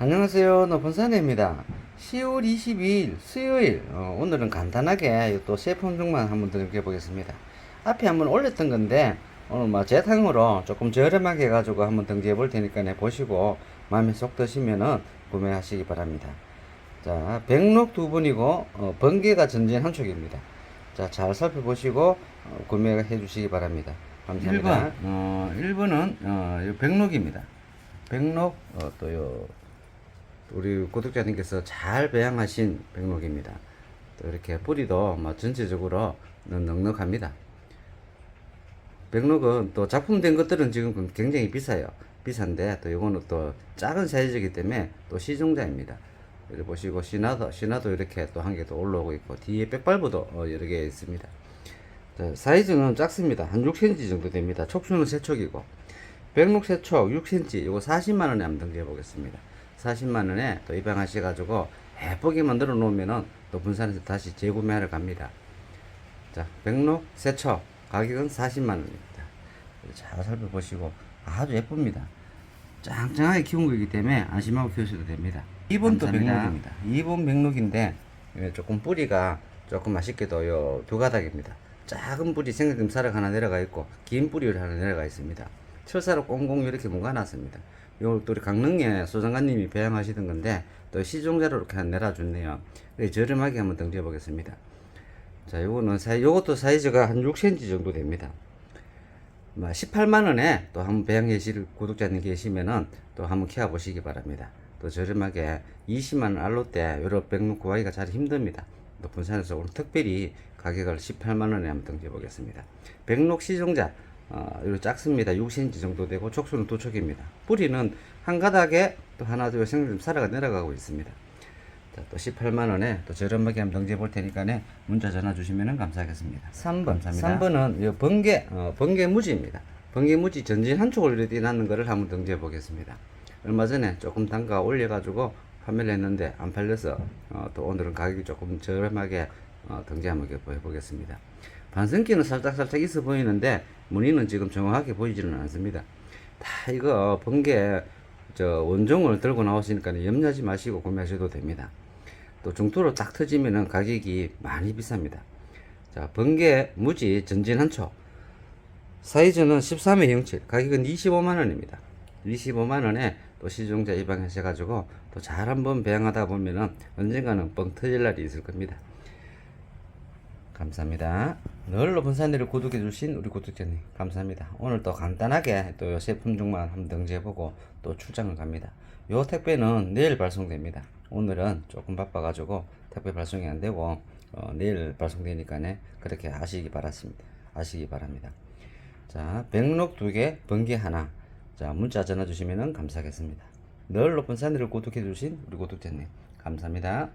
안녕하세요. 높은산입니다. 10월 22일 수요일 어, 오늘은 간단하게 또 세품종만 한번 드려 보겠습니다. 앞에 한번 올렸던 건데 오늘 뭐 재탕으로 조금 저렴하게 해가지고 한번 등재해 볼 테니까 네, 보시고 마음에 쏙 드시면은 구매하시기 바랍니다. 자, 백록 두 분이고 어, 번개가 전진 한 촉입니다. 자, 잘 살펴보시고 어, 구매해 주시기 바랍니다. 감사합니다. 1번, 어, 1번은 어, 요 백록입니다. 백록 어, 또요 우리 구독자님께서 잘 배양하신 백록입니다. 또 이렇게 뿌리도 뭐 전체적으로 넉넉합니다. 백록은 또 작품된 것들은 지금 굉장히 비싸요. 비싼데 또 이거는 또 작은 사이즈이기 때문에 또 시종자입니다. 여기 보시고 신화도 신화도 이렇게 또 한 개 더 올라오고 있고 뒤에 백발부도 어, 여러 개 있습니다. 자, 사이즈는 작습니다. 한 6cm 정도 됩니다. 촉수는 세촉이고 백록 세촉 6cm 이거 40만 원에 한번 등재해 보겠습니다. 40만 원에 또 입양하셔 가지고 예쁘게 만들어 놓으면은 또 분산해서 다시 재구매하러 갑니다. 자, 백록 세척 가격은 40만 원입니다. 잘 살펴보시고 아주 예쁩니다. 짱짱하게 키운 거기 때문에 안심하고 키우셔도 됩니다. 2번 또 백록입니다. 2번 백록인데 예, 조금 뿌리가 조금 아쉽게도 요두 가닥입니다. 작은 뿌리 생각금 사락 하나 내려가 있고 긴 뿌리 하나 내려가 있습니다. 철사로 꽁꽁 이렇게 묶어놨습니다. 요걸 또 우리 강릉에 소장관님이 배양하시던 건데 또 시종자로 이렇게 한 내려줬네요. 저렴하게 한번 등재해 보겠습니다. 자, 요거는 사이, 요것도 사이즈가 한 6cm 정도 됩니다. 18만 원에 또 한번 배양 계실 구독자님 계시면은 또 한번 키워 보시기 바랍니다. 또 저렴하게 20만 원 알로 때 여러 백록 구하기가 잘 힘듭니다. 또 분산해서 오늘 특별히 가격을 18만 원에 한번 등재 보겠습니다. 백록 시종자 어, 이거 작습니다. 6cm 정도 되고 촉수는 두 촉입니다. 뿌리는 한 가닥에 또 하나 둘 생좀 살아가 내려가고 있습니다. 자, 또 18만 원에 또 저렴하게 한번 등재해 볼 테니까 네 문자 전화 주시면 감사하겠습니다. 3번. 감사합니다. 3번은 요 번개 어, 번개 무지입니다. 번개 무지 전진 한 촉을 이렇게 낳는 거를 한번 등재해 보겠습니다. 얼마 전에 조금 단가 올려 가지고 판매를 했는데 안 팔려서 어, 또 오늘은 가격이 조금 저렴하게 어, 등재 한번 해 보겠습니다. 반성기는 살짝 살짝 있어 보이는데 무늬는 지금 정확하게 보이지는 않습니다. 다 이거 번개 저 원종을 들고 나오시니까 염려하지 마시고 구매하셔도 됩니다. 또 중투로 딱 터지면은 가격이 많이 비쌉니다. 자, 번개 무지 전진 한초 사이즈는 13의 07 가격은 25만 원입니다. 25만 원에 또 시종자 입양하셔 가지고 또 잘 한번 배양하다 보면은 언젠가는 뻥 터질 날이 있을 겁니다. 감사합니다. 늘 높은 산들을 구독해 주신 우리 구독자님 감사합니다. 오늘 또 간단하게 또 요새 품종만 한번 등재해보고 또 출장을 갑니다. 요 택배는 내일 발송됩니다. 오늘은 조금 바빠가지고 택배 발송이 안 되고 어, 내일 발송되니까네 그렇게 아시기 바랍니다. 아시기 바랍니다. 자, 백록 두 개, 번개 하나. 자, 문자 전화 주시면 감사하겠습니다. 늘 높은 산들을 구독해 주신 우리 구독자님 감사합니다.